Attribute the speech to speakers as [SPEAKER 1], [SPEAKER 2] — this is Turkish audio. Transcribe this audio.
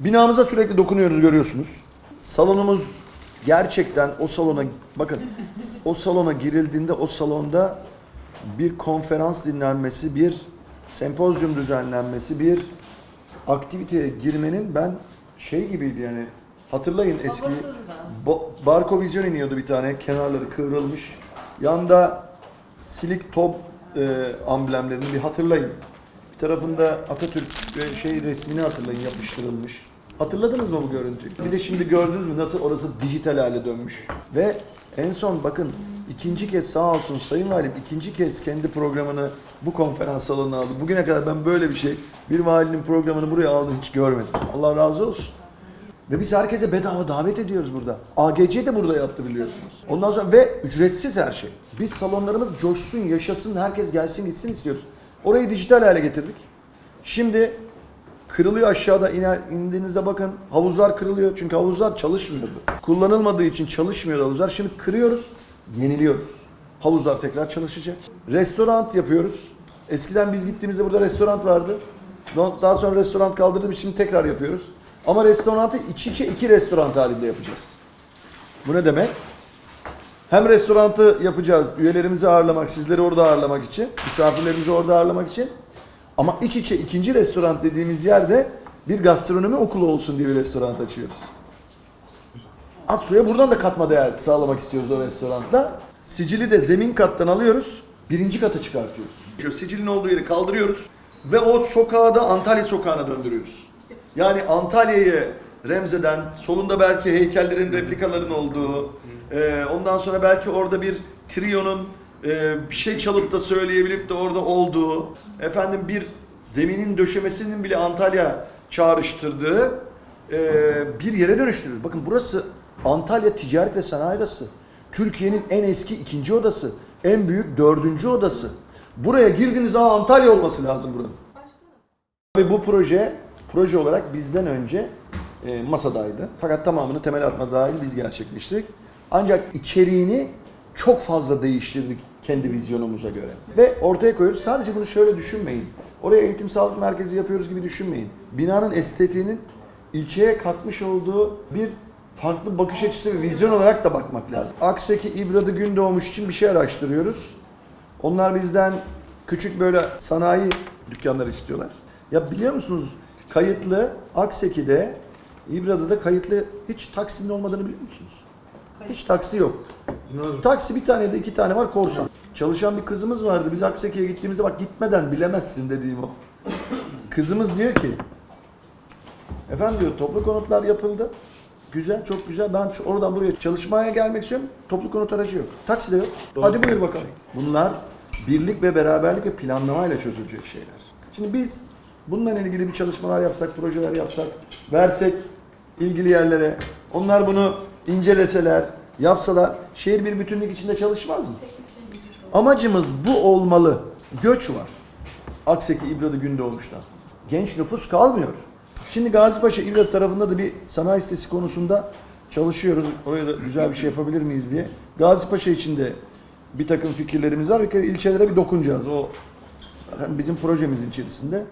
[SPEAKER 1] Binamıza sürekli dokunuyoruz görüyorsunuz. Salonumuz gerçekten o salona bakın o salona girildiğinde o salonda bir konferans dinlenmesi, bir sempozyum düzenlenmesi, bir aktiviteye girmenin ben şey gibiydi yani hatırlayın eski
[SPEAKER 2] Havasız da.
[SPEAKER 1] Ba- Barkovizyon iniyordu bir tane kenarları kıvrılmış. Yanda silik top e, amblemlerini bir hatırlayın. Tarafında Atatürk şey resmini hatırlayın yapıştırılmış. Hatırladınız mı bu görüntüyü? Bir de şimdi gördünüz mü nasıl orası dijital hale dönmüş. Ve en son bakın ikinci kez sağ olsun Sayın Valim ikinci kez kendi programını bu konferans salonuna aldı. Bugüne kadar ben böyle bir şey bir valinin programını buraya aldığını hiç görmedim. Allah razı olsun. Ve biz herkese bedava davet ediyoruz burada. AGC de burada yaptı biliyorsunuz. Ondan sonra ve ücretsiz her şey. Biz salonlarımız coşsun, yaşasın, herkes gelsin gitsin istiyoruz. Orayı dijital hale getirdik. Şimdi kırılıyor aşağıda iner, indiğinizde bakın havuzlar kırılıyor. Çünkü havuzlar çalışmıyordu. Kullanılmadığı için çalışmıyordu havuzlar. Şimdi kırıyoruz, yeniliyoruz. Havuzlar tekrar çalışacak. Restoran yapıyoruz. Eskiden biz gittiğimizde burada restoran vardı. Daha sonra restoran kaldırdım şimdi tekrar yapıyoruz. Ama restoranı iç içe iki restoran halinde yapacağız. Bu ne demek? Hem restoranı yapacağız, üyelerimizi ağırlamak, sizleri orada ağırlamak için, misafirlerimizi orada ağırlamak için. Ama iç içe ikinci restoran dediğimiz yerde bir gastronomi okulu olsun diye bir restoran açıyoruz. Aksu'ya buradan da katma değer sağlamak istiyoruz o restoranda. Sicili de zemin kattan alıyoruz, birinci kata çıkartıyoruz. Sicilin olduğu yeri kaldırıyoruz ve o sokağı da Antalya sokağına döndürüyoruz. Yani Antalya'yı remzeden, solunda belki heykellerin, replikaların olduğu, e, ondan sonra belki orada bir triyonun e, bir şey çalıp da söyleyebilip de orada olduğu, efendim bir zeminin döşemesinin bile Antalya çağrıştırdığı e, bir yere dönüştürüyoruz. Bakın burası Antalya Ticaret ve Sanayi Odası. Türkiye'nin en eski ikinci odası, en büyük dördüncü odası. Buraya girdiğiniz zaman Antalya olması lazım buranın. Ve bu proje, proje olarak bizden önce e, masadaydı. Fakat tamamını temel atma dahil biz gerçekleştirdik. Ancak içeriğini çok fazla değiştirdik kendi vizyonumuza göre. Ve ortaya koyuyoruz. Sadece bunu şöyle düşünmeyin. Oraya eğitim sağlık merkezi yapıyoruz gibi düşünmeyin. Binanın estetiğinin ilçeye katmış olduğu bir farklı bakış açısı ve vizyon olarak da bakmak lazım. Akseki İbradı Gündoğmuş için bir şey araştırıyoruz. Onlar bizden küçük böyle sanayi dükkanları istiyorlar. Ya biliyor musunuz kayıtlı Akseki'de, İbradı'da kayıtlı hiç taksinin olmadığını biliyor musunuz? Hiç taksi yok. Taksi bir tane de iki tane var korsan. Çalışan bir kızımız vardı. Biz Akseki'ye gittiğimizde bak gitmeden bilemezsin dediğim o. Kızımız diyor ki efendim diyor toplu konutlar yapıldı. Güzel, çok güzel. Ben oradan buraya çalışmaya gelmek istiyorum. Toplu konut aracı yok. Taksi de yok. Hadi buyur bakalım. Bunlar birlik ve beraberlik ve planlamayla çözülecek şeyler. Şimdi biz bununla ilgili bir çalışmalar yapsak, projeler yapsak, versek ilgili yerlere, onlar bunu inceleseler, yapsalar, şehir bir bütünlük içinde çalışmaz mı? Amacımız bu olmalı. Göç var. Akseki İbradı Gündoğmuş'tan. Genç nüfus kalmıyor. Şimdi Gazipaşa İbradı tarafında da bir sanayi sitesi konusunda çalışıyoruz. Oraya da güzel bir şey yapabilir miyiz diye. Gazipaşa için de bir takım fikirlerimiz var. Bir kere ilçelere bir dokunacağız. O bizim projemizin içerisinde.